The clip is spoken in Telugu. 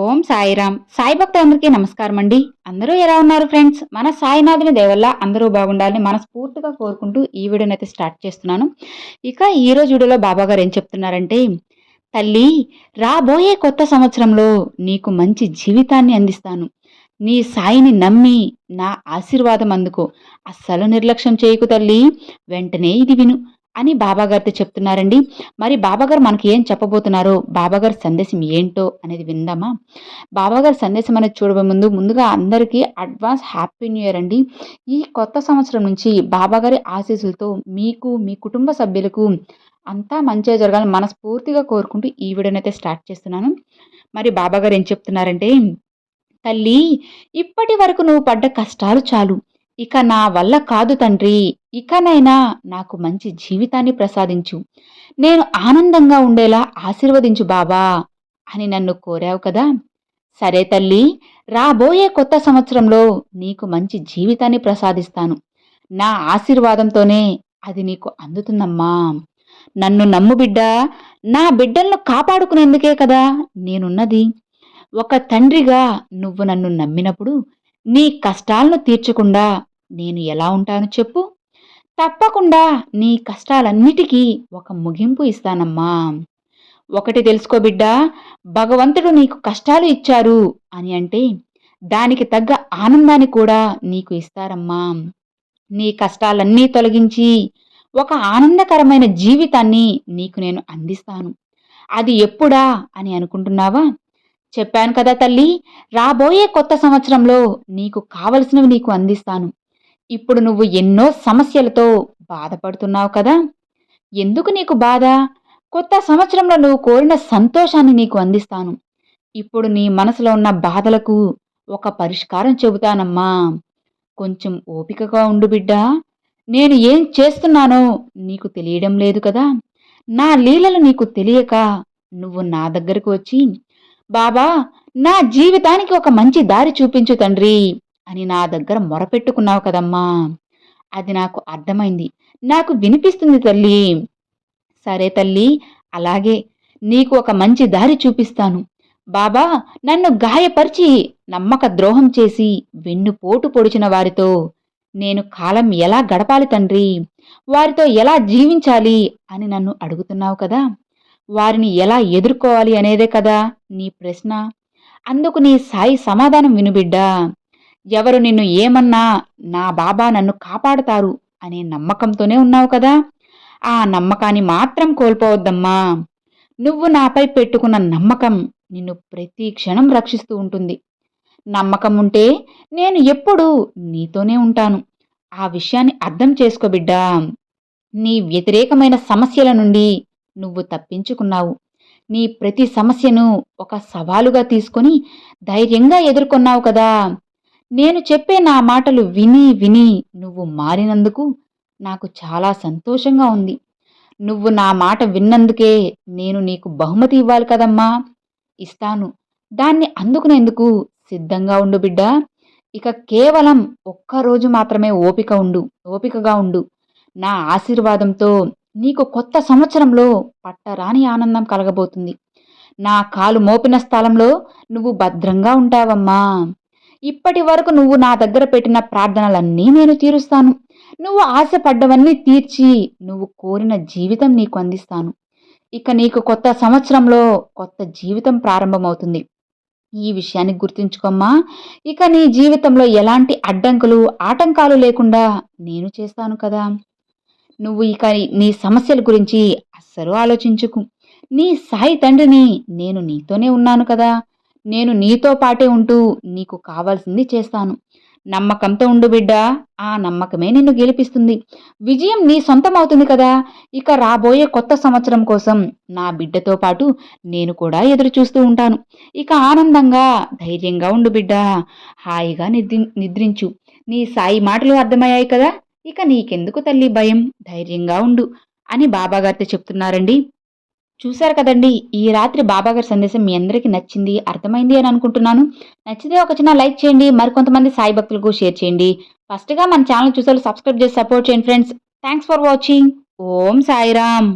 ఓం సాయిరామ్. సాయి భక్తులందరికీ నమస్కారం అండి. అందరూ ఎలా ఉన్నారు ఫ్రెండ్స్? మన సాయినాథుని దేవల్ల అందరూ బాగుండాలని మనస్ఫూర్తిగా కోరుకుంటూ ఈ వీడియోని అయితే స్టార్ట్ చేస్తున్నాను. ఇక ఈ రోజు వీడియోలో బాబా గారు ఏం చెప్తున్నారంటే తల్లి రాబోయే కొత్త సంవత్సరంలో నీకు మంచి జీవితాన్ని అందిస్తాను. నీ సాయిని నమ్మి నా ఆశీర్వాదం అందుకో. అస్సలు నిర్లక్ష్యం చేయకు తల్లి. వెంటనే ఇది విను. అని బాబాగారితో చెప్తున్నారండి. మరి బాబాగారు మనకి ఏం చెప్పబోతున్నారో? బాబాగారి సందేశం ఏంటో అనేది విందామా? బాబాగారి సందేశం అనేది చూడబోయే ముందు ముందుగా అందరికీ అడ్వాన్స్ హ్యాపీ న్యూ ఇయర్ అండి. ఈ కొత్త సంవత్సరం నుంచి బాబాగారి ఆశీస్సులతో మీకు మీ కుటుంబ సభ్యులకు అంతా మంచిగా జరగాలని మనస్ఫూర్తిగా కోరుకుంటూ ఈ వీడియోనైతే స్టార్ట్ చేస్తున్నాను. మరి బాబాగారు ఏం చెప్తున్నారంటే తల్లి ఇప్పటి వరకు నువ్వు పడ్డ కష్టాలు చాలు. ఇక నా వల్ల కాదు తండ్రి ఇకనైనా నాకు మంచి జీవితాన్ని ప్రసాదించు. నేను ఆనందంగా ఉండేలా ఆశీర్వదించు బాబా అని నన్ను కోరావు కదా. సరే తల్లి రాబోయే కొత్త సంవత్సరంలో నీకు మంచి జీవితాన్ని ప్రసాదిస్తాను. నా ఆశీర్వాదంతోనే అది నీకు అందుతుందమ్మా. నన్ను నమ్ము బిడ్డ నా బిడ్డలను కాపాడుకునేందుకే కదా నేనున్నది. ఒక తండ్రిగా నువ్వు నన్ను నమ్మినప్పుడు నీ కష్టాలను తీర్చకుండా నేను ఎలా ఉంటాను చెప్పు. తప్పకుండా నీ కష్టాలన్నిటికీ ఒక ముగింపు ఇస్తానమ్మా. ఒకటి తెలుసుకో బిడ్డా భగవంతుడు నీకు కష్టాలు ఇచ్చారు అని అంటే దానికి తగ్గ ఆనందాన్ని కూడా నీకు ఇస్తారమ్మా. నీ కష్టాలన్నీ తొలగించి ఒక ఆనందకరమైన జీవితాన్ని నీకు నేను అందిస్తాను. అది ఎప్పుడా అని అనుకుంటున్నావా? చెప్పాను కదా తల్లి రాబోయే కొత్త సంవత్సరంలో నీకు కావలసినవి నీకు అందిస్తాను. ఇప్పుడు నువ్వు ఎన్నో సమస్యలతో బాధపడుతున్నావు కదా? ఎందుకు నీకు బాధ? కొత్త సంవత్సరంలో నువ్వు కోరిన సంతోషాన్ని నీకు అందిస్తాను. ఇప్పుడు నీ మనసులో ఉన్న బాధలకు ఒక పరిష్కారం చెబుతానమ్మా. కొంచెం ఓపికగా ఉండు బిడ్డా. నేను ఏం చేస్తున్నానో నీకు తెలియడం లేదు కదా? నా లీలలు నీకు తెలియక నువ్వు నా దగ్గరకు వచ్చి బాబా నా జీవితానికి ఒక మంచి దారి చూపించు తండ్రి. అని నా దగ్గర మొరపెట్టుకున్నావు కదమ్మా. అది నాకు అర్థమైంది. నాకు వినిపిస్తుంది తల్లి. సరే తల్లి అలాగే నీకు ఒక మంచి దారి చూపిస్తాను. బాబా నన్ను గాయపరిచి నమ్మక ద్రోహం చేసి వెన్నుపోటు పొడిచిన వారితో నేను కాలం ఎలా గడపాలి తండ్రి? వారితో ఎలా జీవించాలి అని నన్ను అడుగుతున్నావు కదా? వారిని ఎలా ఎదుర్కోవాలి అనేదే కదా నీ ప్రశ్న. అందుకు నీ సాయి సమాధానం వినుబిడ్డా ఎవరు నిన్ను ఏమన్నా నా బాబా నన్ను కాపాడుతారు అనే నమ్మకంతోనే ఉన్నావు కదా? ఆ నమ్మకాన్ని మాత్రం కోల్పోవద్దమ్మా. నువ్వు నాపై పెట్టుకున్న నమ్మకం నిన్ను ప్రతి క్షణం రక్షిస్తూ ఉంటుంది. నమ్మకం ఉంటే నేను ఎప్పుడూ నీతోనే ఉంటాను. ఆ విషయాన్ని అర్థం చేసుకో బిడ్డా. నీ వ్యతిరేకమైన సమస్యల నుండి నువ్వు తప్పించుకున్నావు. నీ ప్రతి సమస్యను ఒక సవాలుగా తీసుకొని ధైర్యంగా ఎదుర్కొన్నావు కదా? నేను చెప్పే నా మాటలు విని విని నువ్వు మారినందుకు నాకు చాలా సంతోషంగా ఉంది. నువ్వు నా మాట విన్నందుకే నేను నీకు బహుమతి ఇవ్వాలి కదమ్మా. ఇస్తాను. దాన్ని అందుకునేందుకు సిద్ధంగా ఉండు బిడ్డా. ఇక కేవలం ఒక్కరోజు మాత్రమే ఓపిక ఉండు ఓపికగా ఉండు. నా ఆశీర్వాదంతో నీకు కొత్త సంవత్సరంలో పట్టరాని ఆనందం కలగబోతుంది. నా కాలు మోపిన స్థలంలో నువ్వు భద్రంగా ఉంటావమ్మా. ఇప్పటి వరకు నువ్వు నా దగ్గర పెట్టిన ప్రార్థనలన్నీ నేను తీరుస్తాను. నువ్వు ఆశపడ్డవన్నీ తీర్చి నువ్వు కోరిన జీవితం నీకు అందిస్తాను. ఇక నీకు కొత్త సంవత్సరంలో కొత్త జీవితం ప్రారంభమవుతుంది. ఈ విషయాన్ని గుర్తుంచుకోమ్మా. ఇక నీ జీవితంలో ఎలాంటి అడ్డంకులు ఆటంకాలు లేకుండా నేను చేస్తాను కదా. నువ్వు ఇక నీ సమస్యల గురించి అస్సలు ఆలోచించుకు. నీ సాయి తండ్రిని నేను నీతోనే ఉన్నాను కదా. నేను నీతో పాటే ఉంటూ నీకు కావాల్సింది చేస్తాను. నమ్మకంతో ఉండు బిడ్డ ఆ నమ్మకమే నిన్ను గెలిపిస్తుంది. విజయం నీ సొంతం అవుతుంది కదా ఇక రాబోయే కొత్త సంవత్సరం కోసం నా బిడ్డతో పాటు నేను కూడా ఎదురు చూస్తూ ఉంటాను. ఇక ఆనందంగా ధైర్యంగా ఉండు బిడ్డ హాయిగా నిద్రి నిద్రించు. నీ సాయి మాటలు అర్థమయ్యాయి కదా ఇక నీకెందుకు తల్లి భయం ధైర్యంగా ఉండు అని బాబాగారితో చెప్తున్నారండి. చూశారు కదండి ఈ రాత్రి బాబాగారి సందేశం మీ అందరికీ నచ్చింది అర్థమైంది అని అనుకుంటున్నాను. నచ్చితే ఒక చిన్న లైక్ చేయండి మరికొంతమంది సాయి భక్తులకు షేర్ చేయండి. ఫస్ట్గా మన ఛానల్ చూసారు సబ్స్క్రైబ్ చేసి సపోర్ట్ చేయండి friends. Thanks for watching. Om Sairam.